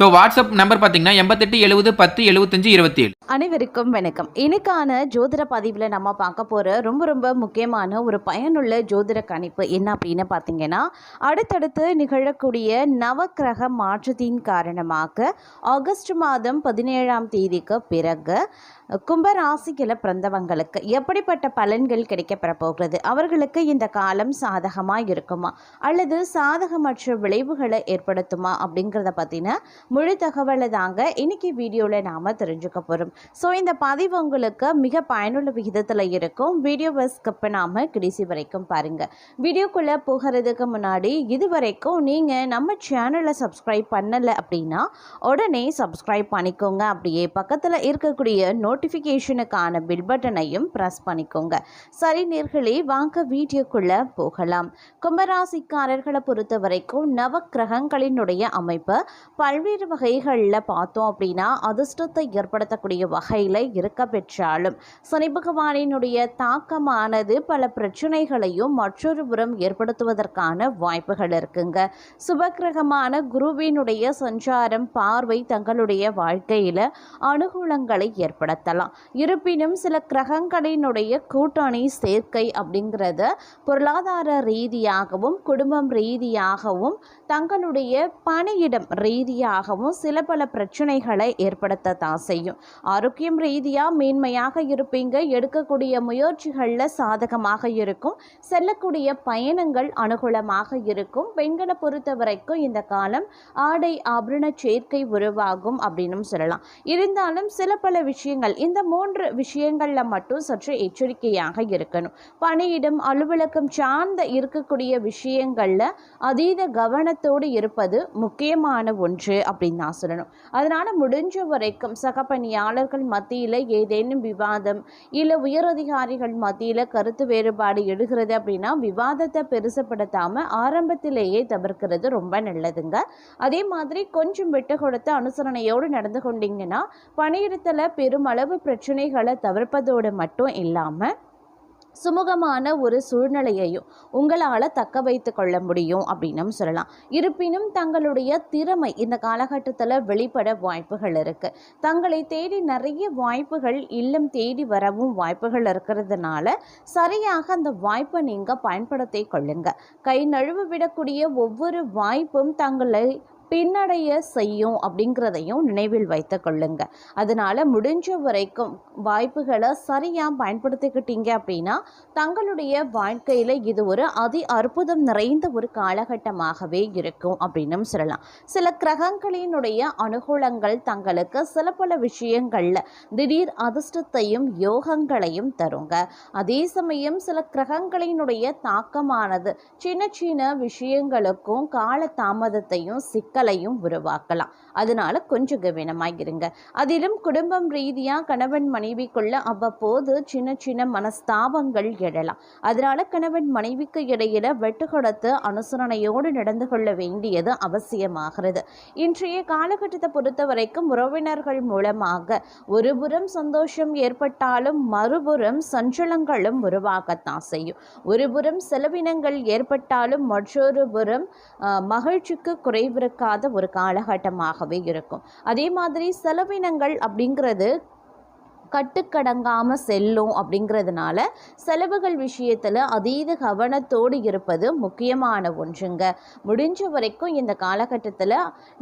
So WhatsApp number பார்த்தீங்கன்னா எண்பத்தெட்டு எழுபது பத்து எழுபத்தஞ்சு இருபத்தி ஏழு அனைவருக்கும் வணக்கம். இன்னைக்கான ஜோதிட பதிவில் நம்ம பார்க்க போகிற ரொம்ப ரொம்ப முக்கியமான ஒரு பயனுள்ள ஜோதிட கணிப்பு என்ன அப்படின்னு பார்த்தீங்கன்னா அடுத்தடுத்து நிகழக்கூடிய நவக்கிரக மாற்றத்தின் காரணமாக ஆகஸ்ட் மாதம் பதினேழாம் தேதிக்கு பிறகு கும்பராசியில் பிறந்தவங்களுக்கு எப்படிப்பட்ட பலன்கள் கிடைக்கப்பெற போகிறது? அவர்களுக்கு இந்த காலம் சாதகமாக இருக்குமா? அல்லது சாதகமற்ற விளைவுகளை ஏற்படுத்துமா? அப்படிங்கிறத பற்றின முழு தகவலை தாங்க இன்னைக்கு வீடியோவில் நாம் தெரிஞ்சுக்க போகிறோம் ஸோ இந்த பதிவு உங்களுக்கு மிக பயனுள்ள விகிதத்தில் இருக்கும். வீடியோவை ஸ்கிப் பண்ணாமல் கடைசி வரைக்கும் பாருங்கள் வீடியோக்குள்ளே போகிறதுக்கு முன்னாடி இது வரைக்கும் நீங்கள் நம்ம சேனலை சப்ஸ்கிரைப் பண்ணலை அப்படின்னா உடனே சப்ஸ்கிரைப் பண்ணிக்கோங்க. அப்படியே பக்கத்தில் இருக்கக்கூடிய நோட் நோட்டிஃபிகேஷனுக்கான பில் பட்டனையும் ப்ரெஸ் பண்ணிக்கோங்க. சரி நேர்களே வாங்க வீடியோக்குள்ளே போகலாம். கும்பராசிக்காரர்களை பொறுத்த வரைக்கும் நவ கிரகங்களினுடைய அமைப்பு பல்வேறு வகைகளில் பார்த்தோம் அப்படின்னா அதிர்ஷ்டத்தை ஏற்படுத்தக்கூடிய வகையில் இருக்க பெற்றாலும் சனி பகவானினுடைய தாக்கமானது பல பிரச்சனைகளையும் மற்றொரு புறம் ஏற்படுத்துவதற்கான வாய்ப்புகள் இருக்குங்க. சுபகிரகமான குருவினுடைய சஞ்சாரம் பார்வை தங்களுடைய வாழ்க்கையில் அனுகூலங்களை ஏற்படுத்தலாம் இருப்பினும் சில கிரகங்களினுடைய கூட்டணி சேர்க்கை அப்படிங்கிறது பொருளாதார ரீதியாகவும் குடும்பம் ரீதியாகவும் தங்களுடைய பணியிடம் ரீதியாகவும் சில பல பிரச்சனைகளை ஏற்படுத்தத்தான் செய்யும். ஆரோக்கியம் ரீதியாக மேன்மையாக இருப்பீங்க எடுக்கக்கூடிய முயற்சிகளில் சாதகமாக இருக்கும் செல்லக்கூடிய பயணங்கள் அனுகூலமாக இருக்கும். பெண்களை பொறுத்த வரைக்கும் இந்த காலம் ஆடை ஆபரண சேர்க்கை உருவாகும் அப்படின்னு சொல்லலாம். இருந்தாலும் சில பல விஷயங்கள் இந்த மூன்று விஷயங்களில் மட்டும் சற்று எச்சரிக்கையாக இருக்கணும். பணியிடம் அலுவலகம் சார்ந்த இருக்கக்கூடிய விஷயங்களில் அதீத கவனத்தோடு இருப்பது முக்கியமான ஒன்று அப்படின்னு நான் சொல்லணும். அதனால் முடிஞ்ச வரைக்கும் சக பணியாளர்கள் மத்தியில் ஏதேனும் விவாதம் இல்லை உயரதிகாரிகள் மத்தியில் கருத்து வேறுபாடு எடுகிறது அப்படின்னா விவாதத்தை பெருசுப்படுத்தாமல் ஆரம்பத்திலேயே தவிர்க்கிறது ரொம்ப நல்லதுங்க. அதே மாதிரி கொஞ்சம் விட்டு கொடுத்து அனுசரணையோடு நடந்து கொண்டீங்கன்னா பணியிடத்தில் பெருமளவு அளவு பிரச்சனைகளை தவிர்ப்பதோடு மட்டும் இல்லாமல் சுமூகமான ஒரு சூழ்நிலையையும் உங்களால் தக்க வைத்து கொள்ள முடியும் அப்படின்னும் சொல்லலாம். இருப்பினும் தங்களுடைய திறமை இந்த காலகட்டத்தில் வெளிப்பட வாய்ப்புகள் இருக்குது தங்களை தேடி நிறைய வாய்ப்புகள் இல்லம் தேடி வரவும் வாய்ப்புகள் இருக்கிறதுனால சரியாக அந்த வாய்ப்பை நீங்கள் பயன்படுத்தி கொள்ளுங்க. கை நழுவ விடக்கூடிய ஒவ்வொரு வாய்ப்பும் தங்களை பின்னடைய செய்யும் அப்படிங்கிறதையும் நினைவில் வைத்து கொள்ளுங்க. அதனால் முடிஞ்ச வரைக்கும் வாய்ப்புகளை சரியாக பயன்படுத்திக்கிட்டீங்க அப்படின்னா தங்களுடைய வாழ்க்கையில் இது ஒரு அதி அற்புதம் நிறைந்த ஒரு காலகட்டமாகவே இருக்கும் அப்படின்னும் சொல்லலாம். சில கிரகங்களினுடைய அனுகூலங்கள் தங்களுக்கு சில பல விஷயங்களில் திடீர் அதிர்ஷ்டத்தையும் யோகங்களையும் தருங்க. அதே சமயம் சில கிரகங்களினுடைய தாக்கமானது சின்ன சின்ன விஷயங்களுக்கும் கால தாமதத்தையும் சிக்க சிக்கலையும் உருவாக்கலாம். அதனால கொஞ்சம் கவனமாக இருங்க அதிலும் குடும்பம் ரீதியாக கணவன் மனைவிக்குள்ள அவ்வப்போது சின்ன சின்ன மனஸ்தாபங்கள் எழலாம். அதனால கணவன் மனைவிக்கு இடையில வெட்டுகொடுத்து அனுசரணையோடு நடந்து கொள்ள வேண்டியது அவசியமாகிறது. இன்றைய காலகட்டத்தை பொறுத்த வரைக்கும் உறவினர்கள் மூலமாக ஒருபுறம் சந்தோஷம் ஏற்பட்டாலும் மறுபுறம் சஞ்சலங்களும் உருவாகத்தான் செய்யும். ஒருபுறம் செலவினங்கள் ஏற்பட்டாலும் மற்றொரு புறம் மகிழ்ச்சிக்கு குறைவிருக்காத ஒரு காலகட்டமாகவே இருக்கும். அதே மாதிரி செலவினங்கள் அப்படிங்கிறது கட்டுக்கடங்காமல் செல்லும் அப்படிங்கிறதுனால செலவுகள் விஷயத்தில் அதீத கவனத்தோடு இருப்பது முக்கியமான ஒன்றுங்க. முடிஞ்ச வரைக்கும் இந்த காலகட்டத்தில்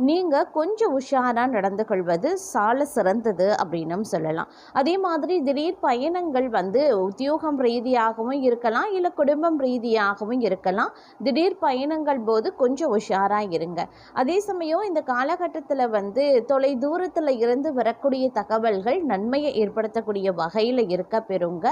நீங்கள் கொஞ்சம் உஷாராக நடந்து கொள்வது சால சிறந்தது அப்படின்னும் சொல்லலாம். அதே மாதிரி திடீர் பயணங்கள் வந்து உத்தியோகம் ரீதியாகவும் இருக்கலாம் இல்லை குடும்பம் ரீதியாகவும் இருக்கலாம். திடீர் பயணங்கள் போது கொஞ்சம் உஷாராக இருங்க. அதே சமயம் இந்த காலகட்டத்தில் வந்து தொலை தூரத்தில் இருந்து வரக்கூடிய தகவல்கள் நன்மையை ஏற்படுத்த பயன்படுத்தக்கூடிய வகையில் இருக்க பெறுங்க.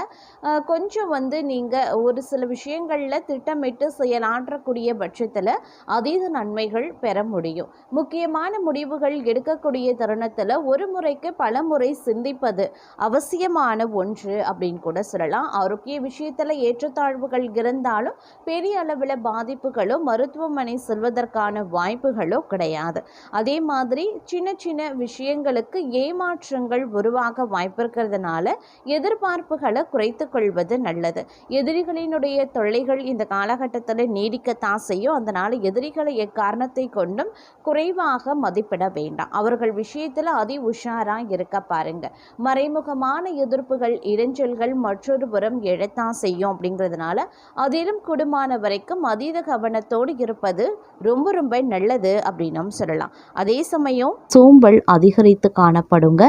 கொஞ்சம் வந்து நீங்கள் ஒரு சில விஷயங்களில் திட்டமிட்டு செயலாற்றக்கூடிய பட்சத்தில் அதீத நன்மைகள் பெற முடியும். முக்கியமான முடிவுகள் எடுக்கக்கூடிய தருணத்தில் ஒரு முறைக்கு பல முறை சிந்திப்பது அவசியமான ஒன்று அப்படின்னு கூட சொல்லலாம். ஆரோக்கிய விஷயத்தில் ஏற்றத்தாழ்வுகள் இருந்தாலும் பெரிய அளவில் பாதிப்புகளோ மருத்துவமனை செல்வதற்கான வாய்ப்புகளோ கிடையாது. அதே மாதிரி சின்ன சின்ன விஷயங்களுக்கு ஏமாற்றங்கள் உருவாக வாய்ப்பு இருக்கிறதுனால எதிர்பார்ப்புகளை குறைத்து கொள்வது நல்லது. எதிரிகளினுடைய தொல்லைகள் இந்த காலகட்டத்தில் நீடிக்கத்தான் செய்யும். அதனால் எதிரிகளை எக்காரணத்தை கொண்டும் குறைவாக மதிப்பிட வேண்டாம். அவர்கள் விஷயத்தில் அதி உஷாராக இருக்க பாருங்க. மறைமுகமான எதிர்ப்புகள் இடைஞ்சல்கள் மற்றொரு புறம் எழத்தான் செய்யும் அப்படிங்கிறதுனால அதிலும் குடும்பமான வரைக்கும் அதீத கவனத்தோடு இருப்பது ரொம்ப ரொம்ப நல்லது அப்படின்னும் சொல்லலாம். அதே சமயம் சோம்பல் அதிகரித்து காணப்படுங்க.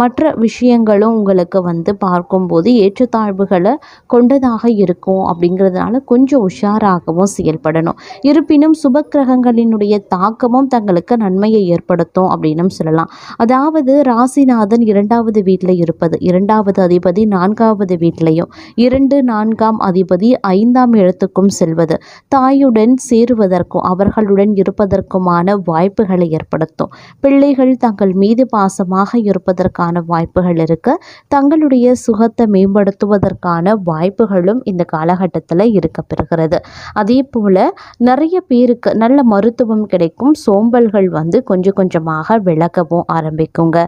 மற்ற விஷயம் விஷயங்களும் உங்களுக்கு வந்து பார்க்கும்போது ஏற்றத்தாழ்வுகளை கொண்டதாக இருக்கும் அப்படிங்கிறதுனால கொஞ்சம் உஷாராகவும் செயல்படணும். இருப்பினும் சுபக்கிரகங்களினுடைய தாக்கமும் தங்களுக்கு நன்மையை ஏற்படுத்தும் அப்படின்னு சொல்லலாம். அதாவது ராசிநாதன் இரண்டாவது வீட்டில் இருப்பது இரண்டாவது அதிபதி நான்காவது வீட்டிலையும் இரண்டு நான்காம் அதிபதி ஐந்தாம் இடத்துக்கும் செல்வது தாயுடன் சேருவதற்கும் அவர்களுடன் இருப்பதற்குமான வாய்ப்புகளை ஏற்படுத்தும். பிள்ளைகள் தங்கள் மீது பாசமாக இருப்பதற்கான வாய்ப்புகள் இருக்க தங்களுடைய சுகத்தை மேம்படுத்துவதற்கான வாய்ப்புகளும் இந்த காலகட்டத்தில் இருக்க பெறுகிறது. அதே போல் நிறைய பேருக்கு நல்ல மருத்துவம் கிடைக்கும். சோம்பல்கள் வந்து கொஞ்சம் கொஞ்சமாக விளக்கவும் ஆரம்பிக்குங்க.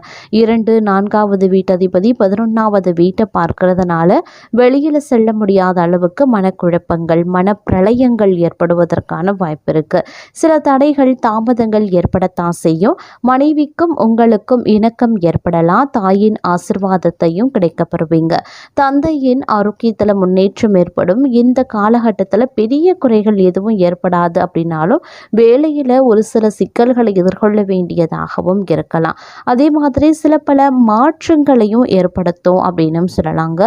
இரண்டு நான்காவது வீட்டதிபதி பதினொன்றாவது வீட்டை பார்க்கறதுனால வெளியில் செல்ல முடியாத அளவுக்கு மனக்குழப்பங்கள் மனப்பிரளயங்கள் ஏற்படுவதற்கான வாய்ப்பு இருக்கு. சில தடைகள் தாமதங்கள் ஏற்படத்தான் செய்யும். மனைவிக்கும் உங்களுக்கும் இணக்கம் ஏற்படலாம். தாயின் ஆசிர்வாதத்தையும் கிடைக்கப்பெறுவீங்க தந்தையின் ஆரோக்கியத்தில் முன்னேற்றம் ஏற்படும். இந்த காலகட்டத்தில் பெரிய குறைகள் எதுவும் ஏற்படாது அப்படின்னாலும் வேலையில் ஒரு சில சிக்கல்களை எதிர்கொள்ள வேண்டியதாகவும் இருக்கலாம். அதே மாதிரி சில பல மாற்றங்களையும் ஏற்படுத்தும் அப்படின்னும் சொல்லலாங்க.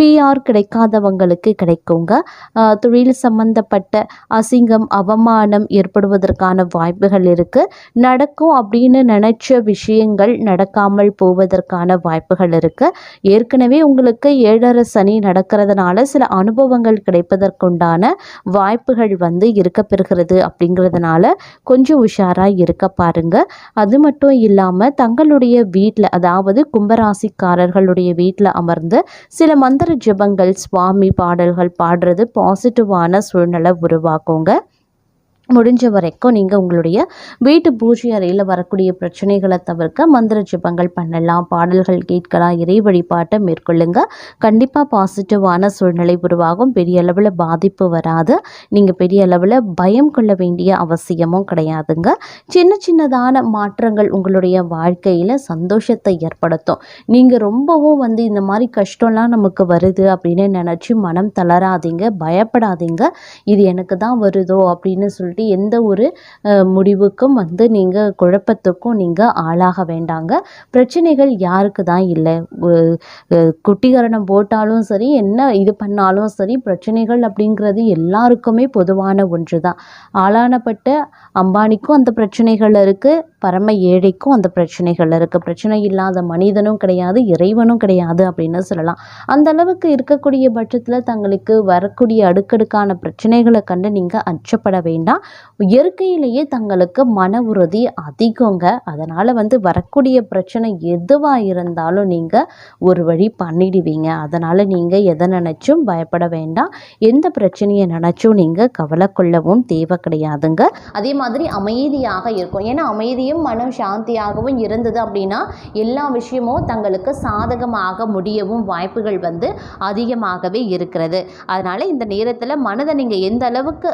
பிஆர் கிடைக்காதவங்களுக்கு கிடைக்குங்க. தொழில் சம்பந்தப்பட்ட அசிங்கம் அவமானம் ஏற்படுவதற்கான வாய்ப்புகள் இருக்கு. நடக்கும் அப்படின்னு நினைச்ச விஷயங்கள் நடக்காமல் போவதற்கான வாய்ப்பு வாய்ப்புகள் இருக்கு. ஏற்கனவே உங்களுக்கு ஏழரை சனி நடக்கிறதுனால சில அனுபவங்கள் கிடைப்பதற்குண்டான வாய்ப்புகள் வந்து இருக்க பெறுகிறது அப்படிங்கிறதுனால கொஞ்சம் உஷாராக இருக்க பாருங்க. அது மட்டும் இல்லாமல் தங்களுடைய வீட்டில் அதாவது கும்பராசிக்காரர்களுடைய வீட்டில் அமர்ந்து சில மந்திர ஜெபங்கள் சுவாமி பாடல்கள் பாடுறது பாசிட்டிவான சூழ்நிலை உருவாக்குங்க. முடிஞ்ச வரைக்கும் நீங்கள் உங்களுடைய வீட்டு பூஜை அறையில் வரக்கூடிய பிரச்சனைகளை தவிர்க்க மந்திர ஜெபங்கள் பண்ணலாம் பாடல்கள் கேட்கலாம் இறை வழிபாட்டை மேற்கொள்ளுங்க. கண்டிப்பாக பாசிட்டிவான சூழ்நிலை உருவாகும். பெரிய அளவில் பாதிப்பு வராது. நீங்கள் பெரிய அளவில் பயம் கொள்ள வேண்டிய அவசியமும் கிடையாதுங்க. சின்ன சின்னதான மாற்றங்கள் உங்களுடைய வாழ்க்கையில் சந்தோஷத்தை ஏற்படுத்தும். நீங்கள் ரொம்பவும் வந்து இந்த மாதிரி கஷ்டம்லாம் நமக்கு வருது அப்படின்னு நினச்சி மனம் தளராதீங்க பயப்படாதீங்க. இது எனக்கு தான் வருதோ அப்படின்னு சொல்லிட்டு எந்த ஒரு முடிவுக்கும் வந்து நீங்கள் குழப்பத்துக்கும் நீங்கள் ஆளாக வேண்டாங்க. பிரச்சனைகள் யாருக்கு தான் இல்லை. குட்டிகரணம் போட்டாலும் சரி என்ன இது பண்ணாலும் சரி பிரச்சனைகள் அப்படிங்கிறது எல்லாருக்குமே பொதுவான ஒன்று தான் ஆளானப்பட்ட அம்பானிக்கும் அந்த பிரச்சனைகள் இருக்குது பரம ஏழைக்கும் அந்த பிரச்சனைகள் இருக்குது பிரச்சனை இல்லாத மனிதனும் கிடையாது இறைவனும் கிடையாது அப்படின்னு சொல்லலாம். அந்த அளவுக்கு இருக்கக்கூடிய பட்சத்தில் தங்களுக்கு வரக்கூடிய அடுக்கடுக்கான பிரச்சனைகளை கண்டு நீங்கள் அச்சப்பட வேண்டாம். இயற்கையிலேயே தங்களுக்கு மன உறுதி அதிகங்க. அதனால் வந்து வரக்கூடிய பிரச்சனை எதுவாக இருந்தாலும் நீங்கள் ஒரு வழி பண்ணிடுவீங்க. அதனால் நீங்கள் எதை நினச்சும் பயப்பட வேண்டாம். எந்த பிரச்சனையை நினச்சும் நீங்கள் கவலை கொள்ளவும் தேவை கிடையாதுங்க. அதே மாதிரி அமைதியாக இருக்கும். ஏன்னா அமைதியும் மனம் சாந்தியாகவும் இருந்தது அப்படின்னா எல்லா விஷயமும் தங்களுக்கு சாதகமாக முடியவும் வாய்ப்புகள் வந்து அதிகமாகவே இருக்கிறது. அதனால் இந்த நேரத்தில் மனதை நீங்கள் எந்த அளவுக்கு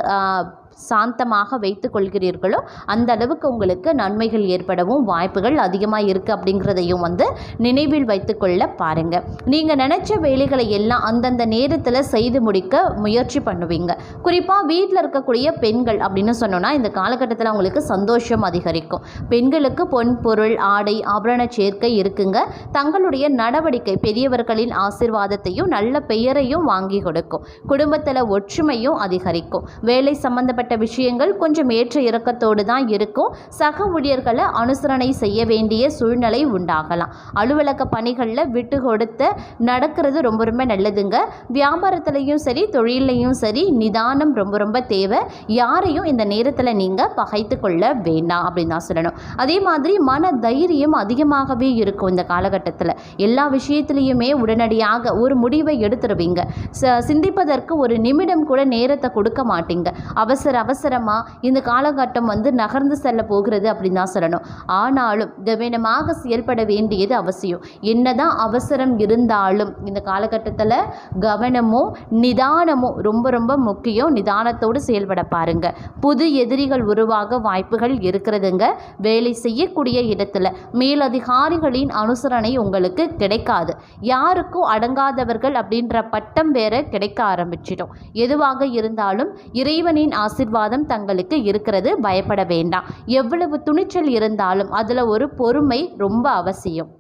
சாந்தமாக வைத்து கொள்கிறீர்களோ அந்த அளவுக்கு உங்களுக்கு நன்மைகள் ஏற்படவும் வாய்ப்புகள் அதிகமாக இருக்குது அப்படிங்கிறதையும் வந்து நினைவில் வைத்துக்கொள்ள பாருங்கள் நீங்கள் நினச்ச வேலைகளை எல்லாம் அந்தந்த நேரத்தில் செய்து முடிக்க முயற்சி பண்ணுவீங்க. குறிப்பாக வீட்டில் இருக்கக்கூடிய பெண்கள் அப்படின்னு சொன்னோன்னா இந்த காலகட்டத்தில் அவங்களுக்கு சந்தோஷம் அதிகரிக்கும். பெண்களுக்கு பொன் பொருள் ஆடை ஆபரண சேர்க்கை இருக்குங்க. தங்களுடைய நடவடிக்கை பெரியவர்களின் ஆசிர்வாதத்தையும் நல்ல பெயரையும் வாங்கி கொடுக்கும். குடும்பத்தில் ஒற்றுமையும் அதிகரிக்கும். வேலை சம்பந்தப்பட்ட சம்பந்தப்பட்ட விஷயங்கள் கொஞ்சம் ஏற்ற இறக்கத்தோடு தான் இருக்கும். சக ஊழியர்களை அனுசரணை செய்ய வேண்டிய சூழ்நிலை உண்டாகலாம். அலுவலக பணிகளில் விட்டு கொடுத்து நடக்கிறது ரொம்ப ரொம்ப நல்லதுங்க. வியாபாரத்துலேயும் சரி தொழிலையும் சரி நிதானம் ரொம்ப ரொம்ப தேவை. யாரையும் இந்த நேரத்தில் நீங்கள் பகைத்து கொள்ள வேண்டாம் அப்படின்னு தான் சொல்லணும். அதே மாதிரி மன தைரியம் அதிகமாகவே இருக்கும் இந்த காலகட்டத்தில். எல்லா விஷயத்துலேயுமே உடனடியாக ஒரு முடிவை எடுத்துருவீங்க. ச சிந்திப்பதற்கு ஒரு நிமிடம் கூட நேரத்தை கொடுக்க மாட்டீங்க. அவசர அவசரமாக இந்த காலகட்டம் வந்து நகர்ந்து செல்ல போகிறது அப்படின்னு தான் சொல்லணும். ஆனாலும் கவனமாக செயல்பட வேண்டியது அவசியம். என்னதான் அவசரம் இருந்தாலும் இந்த காலகட்டத்தில் கவனமும் நிதானமும் ரொம்ப ரொம்ப முக்கியம். நிதானத்தோடு செயல்பட பாருங்க. புது எதிரிகள் உருவாக வாய்ப்புகள் இருக்கிறதுங்க. வேலை செய்யக்கூடிய இடத்துல மேலதிகாரிகளின் அனுசரணை உங்களுக்கு கிடைக்காது. யாருக்கும் அடங்காதவர்கள் அப்படின்ற பட்டம் வேற கிடைக்க ஆரம்பிச்சிடும். எதுவாக இருந்தாலும் இறைவனின் ஆசை ஆசிர்வாதம் தங்களுக்கு இருக்கிறது. பயப்பட வேண்டாம். எவ்வளவு துணிச்சல் இருந்தாலும் அதில் ஒரு பொறுமை ரொம்ப அவசியம்.